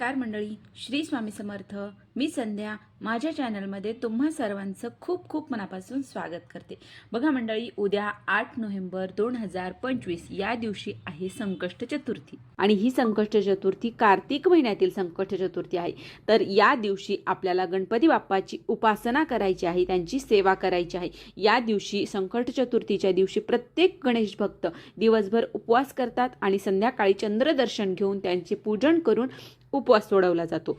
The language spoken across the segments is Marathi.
नमस्कार मंडळी श्री स्वामी समर्थ. मी संध्या. माझ्या चॅनलमध्ये तुम्हा सर्वांचं खूप खूप मनापासून स्वागत करते. बघा मंडळी उद्या आठ नोव्हेंबर दोन हजार पंचवीस या दिवशी आहे संकष्ट चतुर्थी. आणि ही संकष्ट चतुर्थी कार्तिक महिन्यातील संकष्ट चतुर्थी आहे. तर या दिवशी आपल्याला गणपती बाप्पाची उपासना करायची आहे त्यांची सेवा करायची आहे. या दिवशी संकष्ट चतुर्थीच्या दिवशी प्रत्येक गणेश भक्त दिवसभर उपवास करतात आणि संध्याकाळी चंद्रदर्शन घेऊन त्यांचे पूजन करून उपवास सोडवला जातो.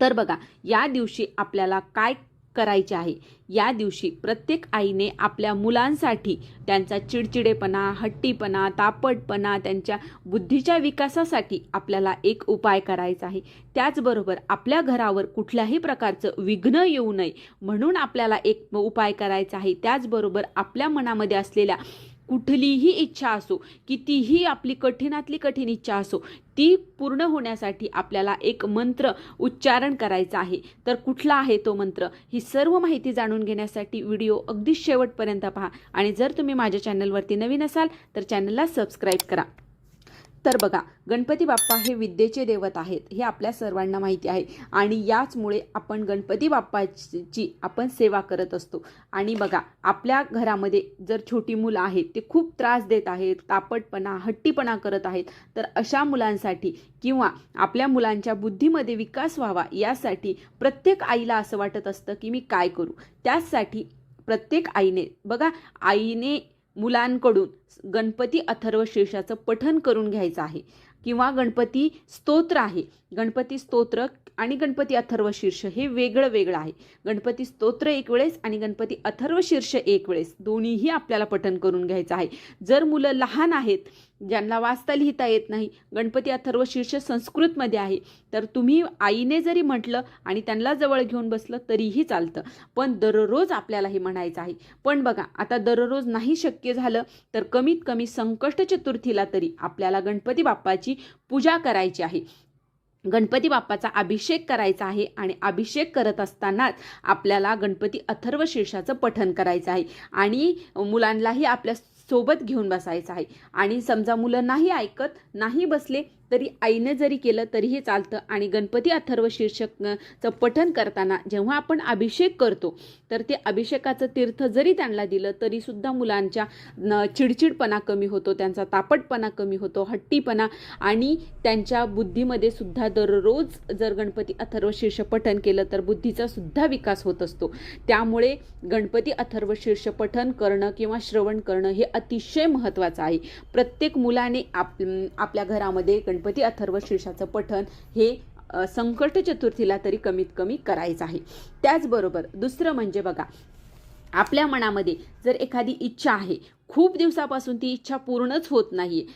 तर बघा या दिवशी आपल्याला काय करायचे आहे? या दिवशी प्रत्येक आईने आपल्या मुलांसाठी त्यांचा चिडचिडेपणा हट्टीपणा तापटपणा त्यांच्या बुद्धीच्या विकासासाठी आपल्याला एक उपाय करायचा आहे. त्याचबरोबर आपल्या घरावर कुठल्याही प्रकारचं विघ्न येऊ नये म्हणून आपल्याला एक उपाय करायचा आहे. त्याचबरोबर आपल्या मनामध्ये असलेल्या कुठलीही इच्छा असो कितीही आपली कठीणातली कठीण इच्छा असो ती पूर्ण होण्यासाठी आपल्याला एक मंत्र उच्चारण करायचा आहे. तर कुठला आहे तो मंत्र? ही सर्व माहिती जाणून घेण्यासाठी व्हिडिओ अगदी शेवटपर्यंत पहा. आणि जर तुम्ही माझ्या चॅनलवरती नवीन असाल तर चॅनलला सबस्क्राईब करा. तर बघा गणपती बाप्पा हे विद्येचे देवत आहेत हे आपल्या सर्वांना माहिती आहे. आणि याचमुळे आपण गणपती बाप्पाची आपण सेवा करत असतो. आणि बघा आपल्या घरामध्ये जर छोटी मुलं आहेत ते खूप त्रास देत आहेत तापटपणा हट्टीपणा करत आहेत तर अशा मुलांसाठी किंवा आपल्या मुलांच्या बुद्धीमध्ये विकास व्हावा यासाठी प्रत्येक आईला असं वाटत असतं की मी काय करू? त्याचसाठी प्रत्येक आईने बघा आईने मुलांकडून गणपती अथर्व शीर्षाचं पठन करून घ्यायचं आहे. किंवा गणपती स्तोत्र आहे. गणपती स्तोत्र आणि गणपती अथर्व शीर्ष हे वेगळं वेगळं आहे. गणपती स्तोत्र एक वेळेस आणि गणपती अथर्व शीर्ष एक वेळेस. दोन्हीही आपल्याला पठन करून घ्यायचं आहे. जर मुलं लहान आहेत ज्यांना वाचता लिहिता येत नाही गणपती अथर्व शीर्ष संस्कृतमध्ये आहे तर तुम्ही आईने जरी म्हटलं आणि त्यांना जवळ घेऊन बसलं तरीही चालतं. पण दररोज आपल्याला हे म्हणायचं आहे. पण बघा आता दररोज नाही शक्य झालं तर कमीत कमी संकष्ट चतुर्थीला तरी आपल्याला गणपती बाप्पाची पूजा करायची आहे. गणपती बाप्पाचा अभिषेक करायचा आहे आणि अभिषेक करत असतानाच आपल्याला गणपती अथर्व शीर्षाचं पठण करायचं आहे आणि मुलांनाही आपल्यासोबत घेऊन बसायचं आहे. आणि समजा मुलं नाही ऐकत नाही बसले तरी आईने जरी केलं तरीही चालतं. आणि गणपती अथर्व शीर्षकचं पठण करताना जेव्हा आपण अभिषेक करतो तर ते अभिषेकाचं तीर्थ जरी त्यांना दिलं तरीसुद्धा मुलांच्या न चिडचिडपणा कमी होतो त्यांचा तापटपणा कमी होतो हट्टीपणा आणि त्यांच्या बुद्धीमध्ये सुद्धा दररोज जर गणपती अथर्व शीर्ष पठण केलं तर बुद्धीचा सुद्धा विकास होत असतो. त्यामुळे गणपती अथर्व शीर्ष पठण करणं किंवा श्रवण करणं हे अतिशय महत्त्वाचं आहे. प्रत्येक मुलाने आप आपल्या घरामध्ये गणपती अथर्व शीर्षाचं पठण हे संकट चतुर्थीला तरी कमीत कमी करायचं आहे. त्याचबरोबर दुसरं म्हणजे बघा आपल्या मनामध्ये जर एखादी इच्छा आहे खूप दिवसापासून ती इच्छा पूर्णच होत नाही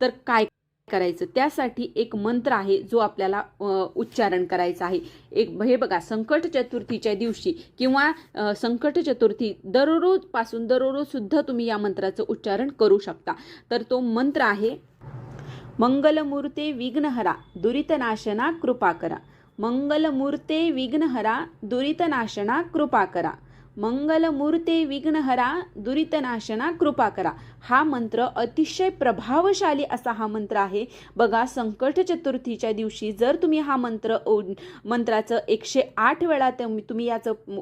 तर काय करायचं? त्यासाठी एक मंत्र आहे जो आपल्याला उच्चारण करायचा आहे. एक हे बघा संकट चतुर्थीच्या दिवशी किंवा संकट चतुर्थी दररोजपासून दररोजसुद्धा तुम्ही या मंत्राचं उच्चारण करू शकता. तर तो मंत्र आहे मंगलमूर्ते विघ्नहरा दुरितनाशना कृपा करा मंगलमूर्ते विघ्नहरा दुरितनाशना कृपा करा मंगलमूर्ते विघ्नहरा दुरितनाशना कृपा करा हा मंत्र अतिशय प्रभावशाली असा हा मंत्र आहे. बघा संकट चतुर्थीच्या दिवशी जर तुम्ही हा मंत्र ओ- मंत्राचं एकशे आठ वेळा तुम- तुम्ही याचं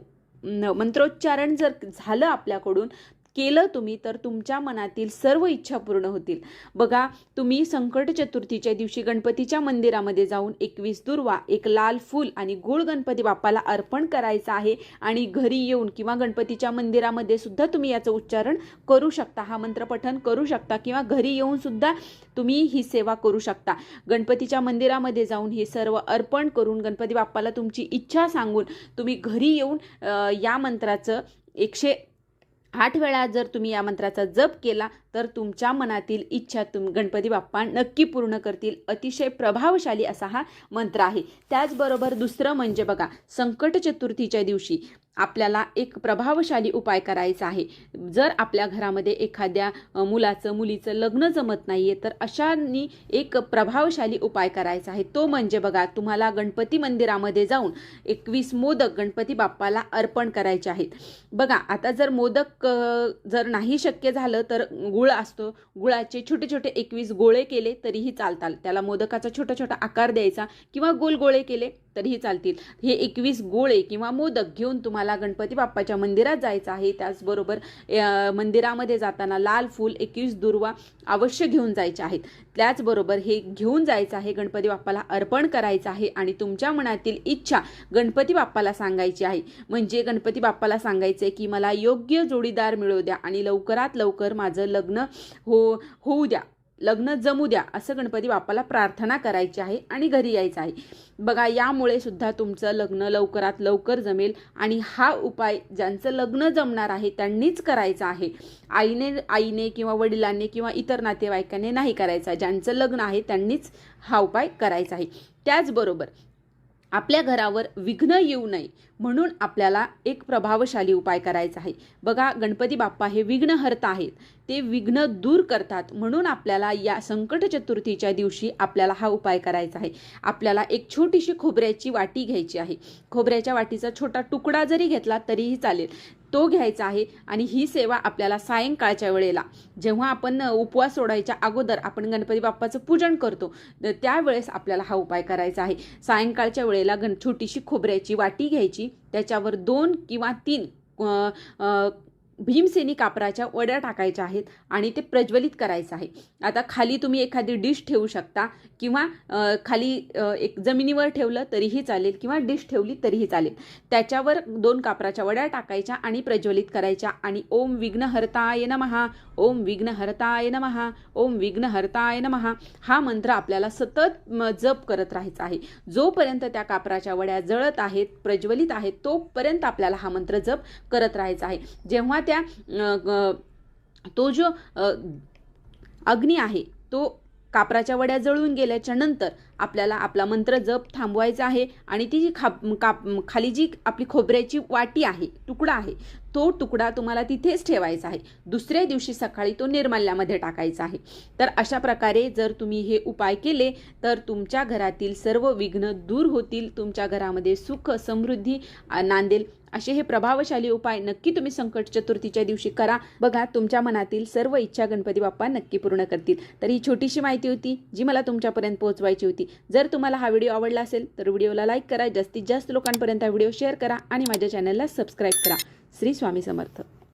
मंत्रोच्चारण जर झालं आपल्याकडून केलं तुम्ही तर तुमच्या मनातील सर्व इच्छा पूर्ण होतील. बघा तुम्ही संकट चतुर्थीच्या दिवशी गणपतीच्या मंदिरामध्ये जाऊन एकवीस दुर्वा एक लाल फूल आणि गुळ गणपती बाप्पाला अर्पण करायचं आहे आणि घरी येऊन किंवा गणपतीच्या मंदिरामध्ये सुद्धा तुम्ही याचं उच्चारण करू शकता हा मंत्र पठन करू शकता किंवा घरी येऊन सुद्धा तुम्ही ही सेवा करू शकता. गणपतीच्या मंदिरामध्ये जाऊन हे सर्व अर्पण करून गणपती बाप्पाला तुमची इच्छा सांगून तुम्ही घरी येऊन या मंत्राचं एकशे आठ वेळा जर तुम्ही या मंत्राचा जप केला तर तुमच्या मनातील इच्छा तुम गणपती बाप्पा नक्की पूर्ण करतील. अतिशय प्रभावशाली असा हा मंत्र आहे. त्याचबरोबर दुसरं म्हणजे बघा संकट चतुर्थीच्या दिवशी आपल्याला एक प्रभावशाली उपाय करायचा आहे. जर आपल्या घरामध्ये एखाद्या मुलाचं मुलीचं लग्न जमत नाही आहे तर अशांनी एक प्रभावशाली उपाय करायचा आहे. तो म्हणजे बघा तुम्हाला गणपती मंदिरामध्ये जाऊन एकवीस मोदक गणपती बाप्पाला अर्पण करायचे आहेत. बघा आता जर मोदक जर नाही शक्य झालं तर गुळ गुळ असतो. गुळाचे छोटे छोटे एकवीस गोळे केले तरीही चालतात. त्याला मोदकाचा छोटा छोटा आकार द्यायचा किंवा गोल गोळे केले तरीही चालतील. हे एकवीस गोळे किंवा मोदक घेऊन तुम्हाला गणपती बाप्पाच्या मंदिरात जायचं आहे. त्याचबरोबर मंदिरामध्ये जाताना लाल फूल एकवीस दुर्वा अवश्य घेऊन जायचे आहेत. त्याचबरोबर हे घेऊन जायचं आहे गणपती बाप्पाला अर्पण करायचं आहे आणि तुमच्या मनातील इच्छा गणपती बाप्पाला सांगायची आहे. म्हणजे गणपती बाप्पाला सांगायचं आहे की मला योग्य जोडीदार मिळू द्या आणि लवकरात लवकर माझं लग्न हो होऊ द्या. लग्न जमू द्या असं गणपती बाप्पाला प्रार्थना करायची आहे आणि घरी यायचं आहे. बघा यामुळे सुद्धा तुमचं लग्न लवकरात लवकर जमेल आणि हा उपाय ज्यांचं लग्न जमणार आहे त्यांनीच करायचा आहे. आईने आईने किंवा वडिलांनी किंवा इतर नातेवाईकांनी नाही करायचा ज्यांचं लग्न आहे त्यांनीच हा उपाय करायचा आहे. त्याचबरोबर आपल्या घरावर विघ्न येऊ नये म्हणून आपल्याला एक प्रभावशाली उपाय करायचा आहे. बघा गणपती बाप्पा हे विघ्नहर्ता आहेत. ते विघ्न दूर करतात म्हणून आपल्याला या संकट चतुर्थीच्या दिवशी आपल्याला हा उपाय करायचा आहे. आपल्याला एक छोटीशी खोबऱ्याची वाटी घ्यायची आहे. खोबऱ्याच्या वाटीचा छोटा तुकडा जरी घेतला तरीही चालेल. तो घ्यायचा आहे आणि ही सेवा आपल्याला सायंकाळच्या वेळेला जेव्हा आपण उपवास सोडायच्या अगोदर आपण गणपती बाप्पाचं पूजन करतो त्यावेळेस आपल्याला हा उपाय करायचा आहे. सायंकाळच्या वेळेला गण छोटीशी खोबऱ्याची वाटी घ्यायची त्याच्यावर दोन किंवा तीन भीमसेनी कापराच्या वड्या टाकायच्या आहेत आणि ते प्रज्वलित करायचं आहे. आता खाली तुम्ही एखादी डिश ठेवू शकता किंवा खाली एक जमिनीवर ठेवलं तरीही चालेल किंवा डिश ठेवली तरीही चालेल. त्याच्यावर दोन कापराच्या वड्या टाकायच्या आणि प्रज्वलित करायच्या आणि ओम विघ्नहर्ताय नमहा ओम विघ्नहर्ताय नमहा ओम विघ्नहर्ताय नमहा हा मंत्र आपल्याला सतत जप करत राहायचा आहे. जोपर्यंत त्या कापराच्या वड्या जळत आहेत प्रज्वलित आहेत तोपर्यंत आपल्याला हा मंत्र जप करत राहायचा आहे. जेव्हा त्या तो जो अग्नी आहे तो कापराच्या वड्या जळून गेल्याच्यानंतर आपल्याला आपला मंत्र जप थांबवायचा आहे आणि ती जी खा काप खाली जी आपली खोबऱ्याची वाटी आहे तुकडा आहे तो तुकडा तुम्हाला तिथेच ठेवायचा आहे. दुसऱ्या दिवशी सकाळी तो निर्माल्यामध्ये टाकायचा आहे. तर अशा प्रकारे जर तुम्ही हे उपाय केले तर तुमच्या घरातील सर्व विघ्न दूर होतील तुमच्या घरामध्ये सुख समृद्धी नांदेल असे हे प्रभावशाली उपाय नक्की तुम्ही संकट चतुर्थीच्या दिवशी करा. बघा तुमच्या मनातील सर्व इच्छा गणपती बाप्पा नक्की पूर्ण करतील. तर ही छोटीशी माहिती होती जी मला तुमच्यापर्यंत पोहोचवायची होती. जर तुम्हाला हा व्हिडिओ आवडला असेल तर व्हिडिओला लाईक करा जास्तीत जास्त लोकांपर्यंत हा व्हिडिओ शेअर करा आणि माझ्या चॅनलला सबस्क्राईब करा. श्री स्वामी समर्थ.